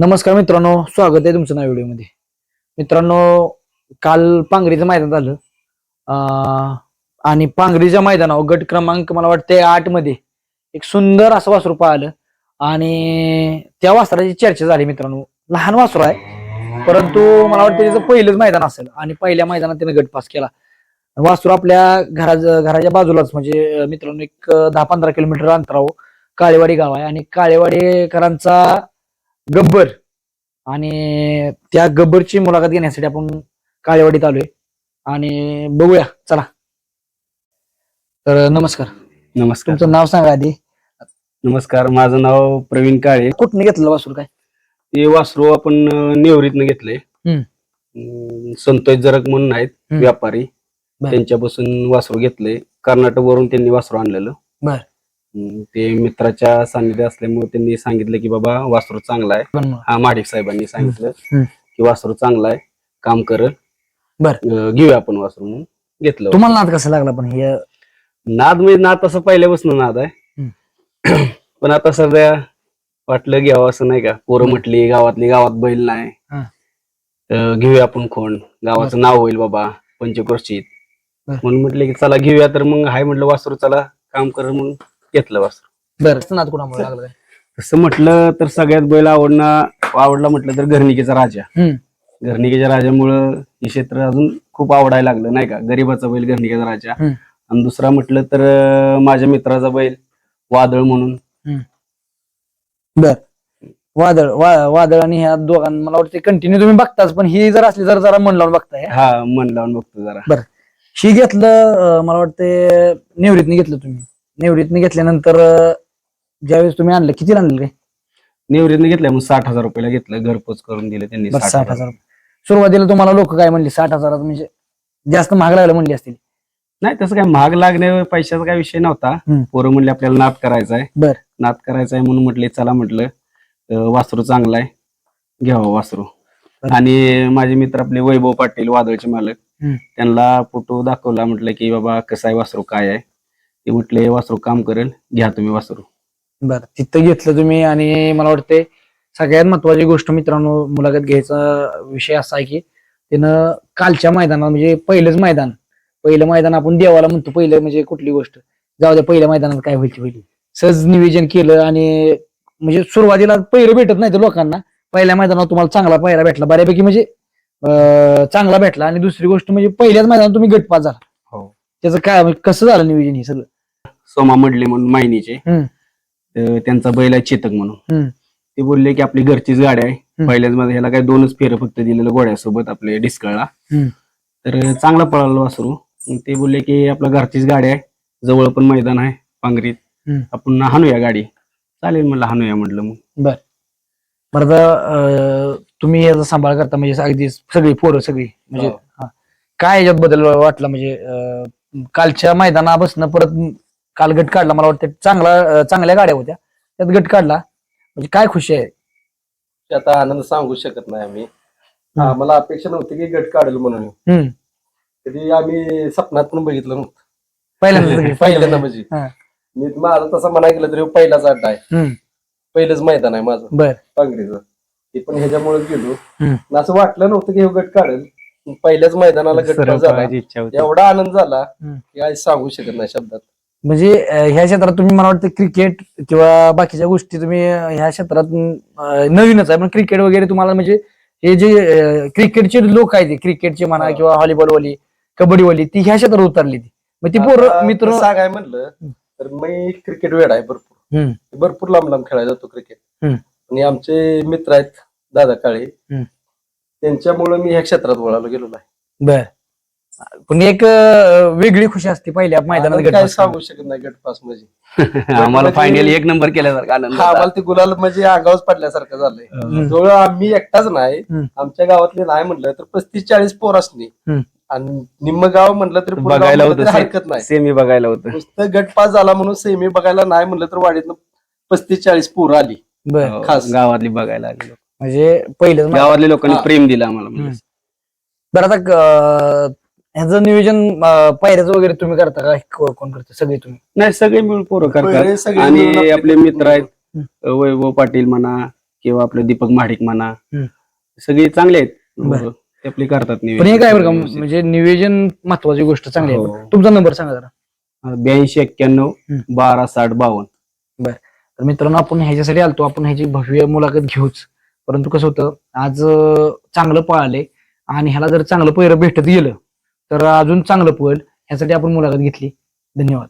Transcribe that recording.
नमस्कार मित्रांनो स्वागत आहे तुमचं नव्या व्हिडिओमध्ये. मित्रांनो काल पांगरीचं मैदान झालं. आणि पांगरीच्या मैदानावर गट क्रमांक मला वाटते आठमध्ये एक सुंदर असं वासरू पाहिलं. आणि त्या वासराची चर्चा झाली मित्रांनो. लहान वासरू आहे परंतु मला वाटतं त्याचं पहिलंच मैदान असेल. आणि पहिल्या मैदानात त्याने गट पास केला. वासरू आपल्या घरा घराच्या बाजूलाच म्हणजे मित्रांनो एक दहा पंधरा किलोमीटर अंतरावर काळेवाडी गाव आहे. आणि काळेवाडीकरांचा गब्बर. आणि त्या गब्बरची मुलाखत घेण्यासाठी आपण काळेवाडीत आलोय आणि बघूया चला. तर नमस्कार. नमस्कार. तुमचं नाव सांगा आधी. नमस्कार माझं नाव प्रवीण काळे. कुठनं घेतलं वासूर काय? हे वासरू आपण नेवरीतनं हम्म. अं, संतोष जरक म्हणून आहेत. व्यापारी. बर. त्यांच्यापासून वासरू घेतलंय. कर्नाटक वरून त्यांनी वासरू आणलेलं. बर. ते मित्राच्या सानिध्य असल्यामुळे त्यांनी सांगितलं की बाबा वासरू चांगला आहे. पण हा माडिक साहेबांनी सांगितलं हम्म. की वासरू चांगला आहे. काम कर. बर. घेऊया आपण वासरू म्हणून. घेतलं. तुम्हाला नाद कसं लागला पण हे? नाद म्हणजे नाद तसं पहिल्यापासून नाद आहे. पण आता सध्या वाटलं घ्यावं असं नाही का? पोरं. म्हटली गावातली गावात बैल नाही. हा. तर घेऊया आपण खोंड गावाचं नाव होईल बाबा पंचक्रोशीत. बर. म्हणून म्हटलं की चला घेऊया. तर मग हाय म्हटलं वासरू चला काम कर. म्हणून घेतलं वासरू बरं नाद कुणामुळे लागलं काय? तसं म्हटलं तर सगळ्यात बैल आवडणं आवडला म्हटलं तर घरणिकेचा राजा. हम्म. घरणिकेच्या राजामुळं हे क्षेत्र अजून खूप आवडायला लागलं नाही का? गरीबाचा बैल घरणिकेचा राजा. हम्म. आणि दुसरा म्हटलं तर अं, माझ्या मित्राचा बैल वादळ म्हणून. वादळ वा- वादळ आणि ह्या दोघांना मला वाटतं कंटिन्यू तुम्ही बघताच पण ही जर असली जरा जरा मन लावून बघताय हा? मन लावून बघतो जरा. ही घेतलं अं, मला वाटतं नेवरीतनं घेतलं तुम्ही. नेवरीतनं घेतल्यानंतर अं, ज्यावेळेस तुम्ही आणलं किती आणलं काय निवृत्तीने घेतलं मग साठ हजार रुपयाला घेतलं घरपोच करून दिले त्यांनी बरं साठ हजार. सुरुवातीला तुम्हाला लोक काय म्हणले साठ हजारात म्हणजे जास्त महाग लागलं म्हणली असतील. नाही तसं काय महाग लागणे पैशाचा काय विषय नव्हता. हम्म. पोरं म्हणले आपल्याला नाद करायचा आहे बर. नाद करायचा आहे म्हणून म्हटले चला म्हटलं अं, वासरू चांगला आहे घ्यावं वासरू. बर. आणि माझे मित्र आपले वैभव पाटील वादळचे मालक हम्म. त्यांना फोटो दाखवला म्हटलं की बाबा कसं आहे वासरू काय आहे? ते म्हटले वासरू काम करेल घ्या तुम्ही वासरू. बरं तिथं घेतलं तुम्ही आणि मला वाटते सगळ्यात महत्वाची गोष्ट मित्रांनो मुलाखत घ्यायचा विषय असा आहे की त्यानं कालच्या मैदानात म्हणजे पहिलंच मैदान पहिलं मैदान आपण देवाला म्हणतो पहिलं म्हणजे कुठली गोष्ट? जाऊ द्या पहिल्या मैदानात काय व्हायची पहिली? सहज निवेदन केलं आणि म्हणजे सुरुवातीला पहिलं भेटत नाही तर लोकांना पहिल्या मैदानात तुम्हाला चांगला पहिला भेटला बऱ्यापैकी म्हणजे चांगला भेटला आणि दुसरी गोष्ट म्हणजे पहिल्याच मैदानात तुम्ही गटपास झाला. त्याचं काय म्हणजे कसं झालं नियोजन हे सगळं सोमा मडले म्हणून मायनीचे हम्म. तर त्यांचा बैल आहे चेतक म्हणून हम्म. ते बोलले की आपली घरचीच गाडी आहे. पहिल्याच मध्ये ह्याला काय दोनच फेरं फक्त दिलेलं गोड्यासोबत आपले डिस्कळला हम्म. तर चांगला पळाला वासरू मग ते बोलले की आपल्या घरचीच गाडी आहे जवळ पण मैदान आहे पांगरीत हम्म. आपण हाणूया गाडी चालेल म्हणलं हाणूया म्हटलं मग बरं आता, अं, तुम्ही याचा सांभाळ करता म्हणजे अगदी सगळी पोरं सगळी म्हणजे हो. हा. काय याच्यात बदल वाटला म्हणजे अं, कालच्या मैदानापासून परत काल गट काढला मला वाटतं चांगला चांगल्या गाड्या होत्या. त्यात गट काढला. म्हणजे काय खुशी आहे? ते आता आनंद सांगू शकत नाही आम्ही. आम्हाला अपेक्षा नव्हती की गट काढेल म्हणून. हम्म. कधी आम्ही स्वप्नात पण बघितलं नव्हतं. पहिल्यांदा पहिल्यांदा म्हणजे हा. मी माझं तसं म्हणा गेलं तरी पहिलाच अड्डा आहे. हम्म. पहिलंच मैदान आहे माझं. बर. पांगरीचं. ते पण ह्याच्यामुळे गेलो. हम्म. आणि असं वाटलं नव्हतं की हे गट काढेल. पहिल्याच मैदानाला झाला पळायची इच्छा होती एवढा आनंद झाला हम्म. की काही सांगू शकत नाही शब्दात म्हणजे अं, ह्या क्षेत्रात तुम्ही मला वाटतं क्रिकेट किंवा बाकीच्या गोष्टी तुम्ही अं, ह्या क्षेत्रात अं, नवीनच आहे पण क्रिकेट वगैरे तुम्हाला म्हणजे हे जे अं, क्रिकेटचे लोक आहेत क्रिकेटचे म्हणा हा. किंवा व्हॉलीबॉलवाली कबड्डीवाली ती ह्या क्षेत्रात उतरली ती मग ती पोरं आता मित्र सांगाय म्हणलं तर मी क्रिकेट वेळ आहे भरपूर हम्म. भरपूर लांब लांब खेळायला जातो क्रिकेट हम्म. आणि आमचे मित्र आहेत दादा काळे हम्म. त्यांच्यामुळे मी ह्या क्षेत्रात वळालो गेलो आहे. बर. पण एक अं, वेगळी खुशी असते पहिल्या मैदानात गट काय सांगू शकत नाही गट पास म्हणजे आम्हाला फायनल एक नंबर केल्यासारखा आनंद हा. आम्हाला ते गुलाल म्हणजे अंगावच पडल्यासारखं झालंय. हम्म. जवळ आम्ही एकटाच नाही. हम्म. आमच्या गावातले नाही म्हणलं तर पस्तीस चाळीस पोर असणे हम्म. आणि निम्म गाव म्हणलं तर गाव बघायला होतं तरी हरकत नाही. सेमी बघायला होतं. नुसतं गट पास झाला म्हणून सेमी बघायला नाही म्हणलं तर वाडीतनं पस्तीस चाळीस पोरं आली. बर. हो, खास. गावातली बघायला आलेलो म्हणजे पहिलंच मैदान. गावातल्या लोकांनी हा. प्रेम दिलं आम्हाला म्हणजे. बरं आता अं, ह्याचं नियोजन अं, पायऱ्याचं वगैरे तुम्ही करता का को- कोण करता सगळे तुम्ही नाही सगळे मिळून पोरं करतात पहिले सगळे मिळून आणि आपले- आपले मित्र आहेत. वैभव पाटील म्हणा किंवा आपले दीपक महाडिक म्हणा हम्म. सगळे चांगले आहेत बरं. ते आपले करतात पण हे काय बरं का. म्हणजे नियोजन महत्वाची गोष्ट चांगली आहे हो. तुमचा नंबर सांगा जरा ब्याऐंशी एक्क्याण्णव हम्म. बारा साठ बावन्न तर मित्रांनो आपण ह्याच्यासाठी आलतो आपण ह्याची भव्य मुलाखत घेऊच परंतु कसं होतं आज चांगलं पळाले आणि ह्याला जर चांगलं पहिरं भेटत गेलं तर अजून चांगलं पळेल ह्यासाठी आपण मुलाखत घेतली. धन्यवाद.